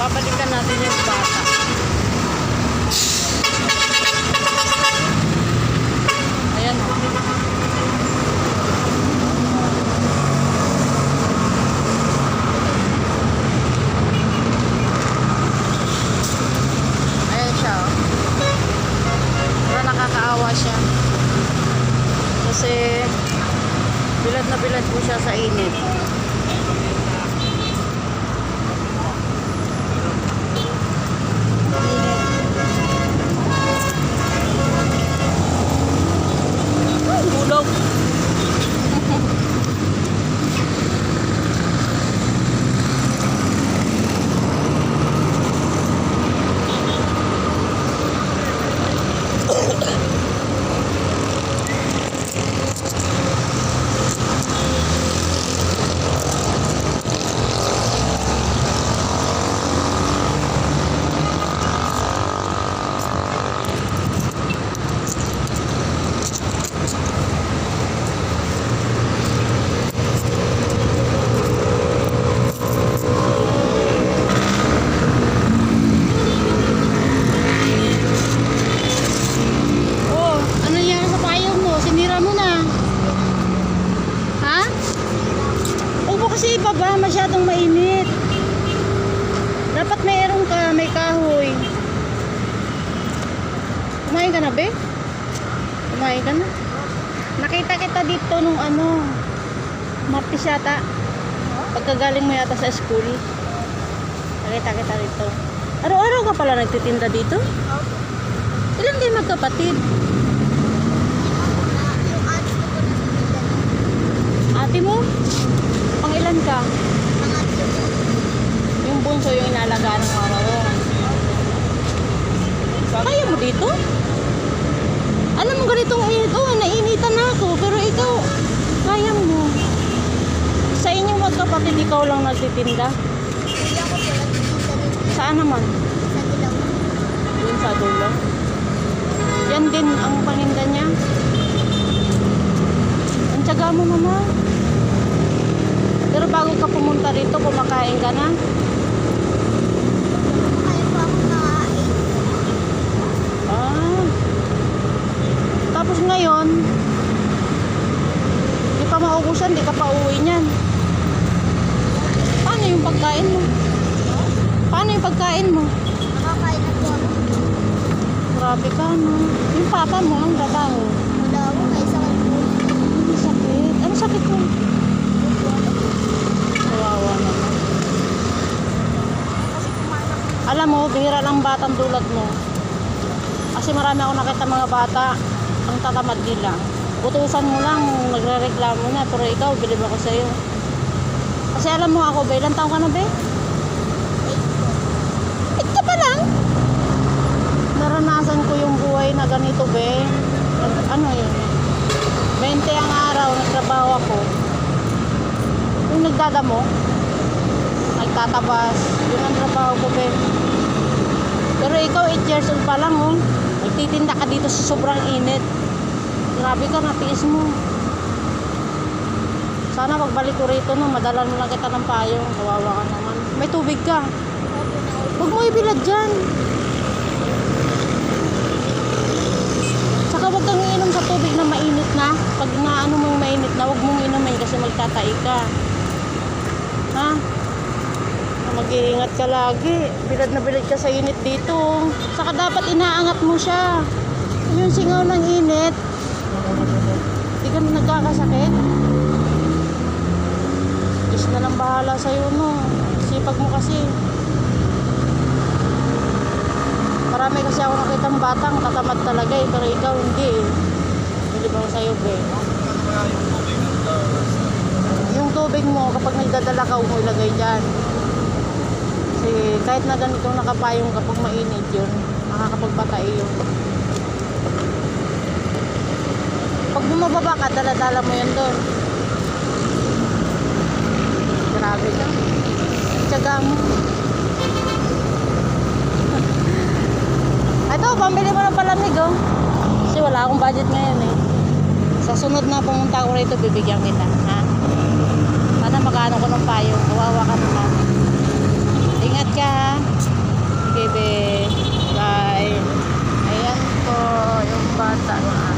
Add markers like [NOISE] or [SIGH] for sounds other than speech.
Babalikan natin yung bata. Ayan o. Ayan siya o. Pero nakakaawa siya. Kasi bilad na bilad po siya sa init. Ay, Bulog. Oh, ano nangyari sa payong mo? Sinira mo na. Ha? Huwag mo kasi ibaba, masyadong mainit. Dapat mayroon ka, may kahoy. Kumain ka na, be? Kumain ka na? Nakita kita dito nung ano, Martis yata. Pagkagaling mo yata sa school. Nakita kita dito. Araw-araw ka pala nagtitinda dito? Ilan kayo magkapatid? Ate mo? Pang ilan ka? Yung bunso yung inalagaan ng mama mo. Kaya mo dito? Alam mo ganitong init, oh, nainitan na ako. Pero ikaw, kaya mo. Sa inyong magkapatid, ikaw lang nagtitinda. Saan naman? Yun sa dulo. Yan din ang paninda niya. Ang tsaga mo, mama. Pero bago ka pumunta rito, kumakain ka na. Pa maubusan, di ka pa uwi niyan. Paano yung pagkain mo? Paano yung pagkain mo? Grabe ka, no? Yung papa mo, ang trabaho. Ang sakit. Ano sakit mo? Kawawa naman. Alam mo, bihira lang batang tulad mo. Kasi marami ako nakita mga bata, ang tatamad nila. Utusan mo lang, nagre-reklamo na, pero ikaw, bilib ako sa'yo. Kasi alam mo ako, be, ilang taong ka na? Eight ka pa lang? Naranasan ko yung buhay na ganito, be. Ano yun? 20 ang araw, nagtrabaho ako. Yung nagdadamo, nagtatabas, yun ang trabaho ko, be. Pero ikaw, 8 years old pa lang, oh. Nagtitinda ka dito sa sobrang init. Grabe ka, natiis mo. Sana pagbalik ko rito, no, madalan mo lang kita ng payong. Kawawa ka naman. May tubig ka. Huwag mo ibilad dyan. Saka huwag kang iinom sa tubig na mainit na. Pag naano mo yung mainit na, huwag mong inumin kasi magtatai ka. Ha? Mag-iingat ka lagi. Bilad na bilad ka sa init dito. Saka dapat inaangat mo siya. Yung singaw ng init. Na nagkakasakit. Diyos na lang bahala sa'yo, no. Sipag mo kasi. Marami kasi ako nakitang batang tatamad talaga eh, pero ikaw hindi eh. Hindi ba sa'yo, be? Yung tubig mo, kapag nagdadala ka, ilagay dyan. Kasi kahit na ganitong nakapayong kapag mainit yun, makakapagpatay yun. bumababa ka, daladala mo yan doon. Grabe ka. Tsaga mo. [LAUGHS] Ito, pambili mo ng palamig oh. Kasi wala akong budget ngayon eh. Sa sunod na pumunta ko rito, bibigyan kita. Ha? Sana magkano ko ng payo. Kawawa ka naman. Ingat ka ha. Baby. Bye. Ayan po yung bata. Ayan.